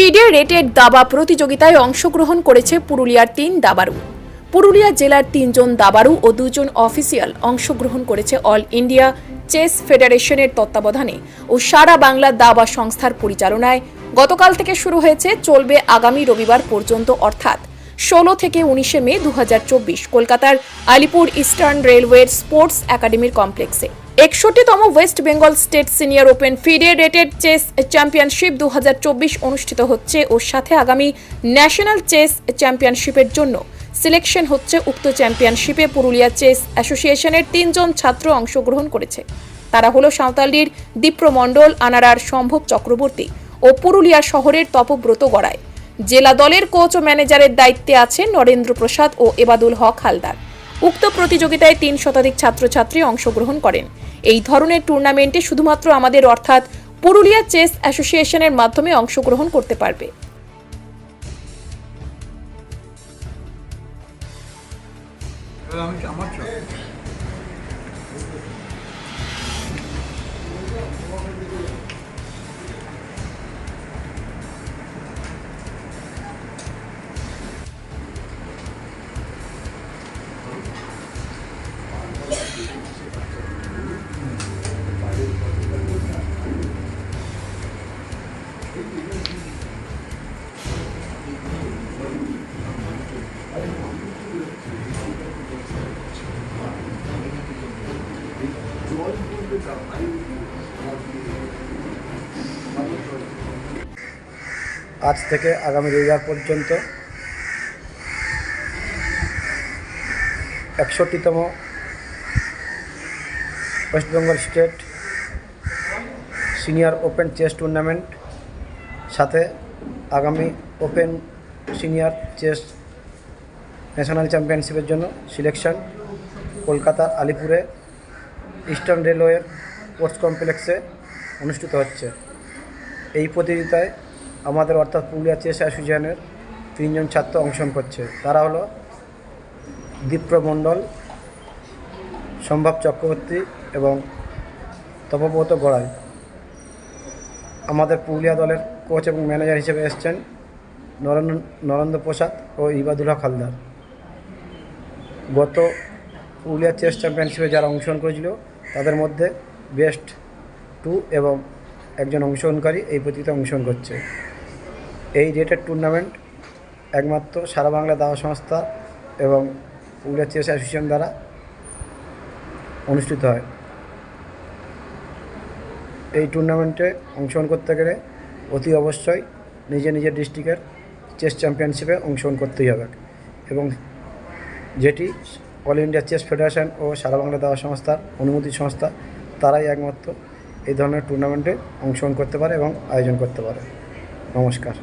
ফিডে rated দাবা প্রতিযোগিতায় অংশগ্রহণ করেছে পুরুলিয়ার তিন দাবারু পুরুলিয়া জেলার তিনজন দাবারু ও দুজন অফিসিয়াল অংশগ্রহণ করেছে অল ইন্ডিয়া চেস ফেডারেশনের তত্ত্বাবধানে ও সারা বাংলা দাবা সংস্থার পরিচালনায়। গতকাল থেকে শুরু হয়েছে, চলবে আগামী রবিবার পর্যন্ত, অর্থাৎ ষোলো থেকে উনিশে মে দু হাজার চব্বিশ, কলকাতার আলিপুর ইস্টার্ন রেলওয়ের স্পোর্টস একাডেমির কমপ্লেক্সে। একষট্টিতম West Bengal state senior open FIDE rated chess championship দু হাজার চব্বিশ অনুষ্ঠিত হচ্ছে ও সাথে আগামী ন্যাশনাল চেস চ্যাম্পিয়নশিপের জন্য। সিলেকশন হচ্ছে উক্ত চ্যাম্পিয়নশিপে পুরুলিয়া চেস অ্যাসোসিয়েশনের তিনজন ছাত্র অংশগ্রহণ করেছে। তারা হলো সাঁওতালির দীপ্র মণ্ডল, আনারার সম্ভব চক্রবর্তী ও পুরুলিয়া শহরের তপব্রত গড়ায় জেলা দলের কোচ ও ম্যানেজারের দায়িত্বে আছেন নরেন্দ্র প্রসাদ ও এবাদুল হক হালদার। উক্ত প্রতিযোগিতায় তিন শতাধিক ছাত্রছাত্রী অংশগ্রহণ করেন। এই ধরনের টুর্নামেন্টে শুধুমাত্র আমাদের অর্থাৎ পুরুলিয়া চেস অ্যাসোসিয়েশনের মাধ্যমে অংশগ্রহণ করতে পারবে। আমার আজ থেকে আগামী রবিবার পর্যন্ত একষট্টিতম West Bengal state senior open chess tournament, সাথে আগামী ওপেন সিনিয়র চেস ন্যাশনাল চ্যাম্পিয়নশিপের জন্য সিলেকশন কলকাতার আলিপুরে ইস্টার্ন রেলওয়ের স্পোর্টস কমপ্লেক্সে অনুষ্ঠিত হচ্ছে। এই প্রতিযোগিতায় আমাদের অর্থাৎ পুরুলিয়া চেস অ্যাসোসিয়েশনের তিনজন ছাত্র অংশগ্রহণ করছে। তারা হলো দীপ্র মণ্ডল, সম্ভব চক্রবর্তী এবং তপব্রত গড়াই আমাদের পুরুলিয়া দলের কোচ এবং ম্যানেজার হিসেবে এসছেন নরেন্দ্র নরেন্দ্র প্রসাদ ও ইবাদুল্লাহ হালদার। গত পুরুলিয়া চেস চ্যাম্পিয়নশিপে যারা অংশগ্রহণ করেছিল তাদের মধ্যে বেস্ট টু এবং একজন অংশগ্রহণকারী এই প্রতিযোগিতায় অংশগ্রহণ করছে। এই রেটেড টুর্নামেন্ট একমাত্র সারা বাংলা দাবা সংস্থা এবং পুরুলিয়া চেস অ্যাসোসিয়েশন দ্বারা অনুষ্ঠিত হয়। এই টুর্নামেন্টে অংশগ্রহণ করতে গেলে অতি অবশ্যই নিজের নিজের ডিস্ট্রিক্টের চেস চ্যাম্পিয়নশিপে অংশগ্রহণ করতেই হবে এবং যেটি অল ইন্ডিয়া চেস ফেডারেশন ও সারা বাংলা দাবা সংস্থার অনুমতি সংস্থা, তারাই একমাত্র এই ধরনের টুর্নামেন্টে অংশগ্রহণ করতে পারে এবং আয়োজন করতে পারে। নমস্কার।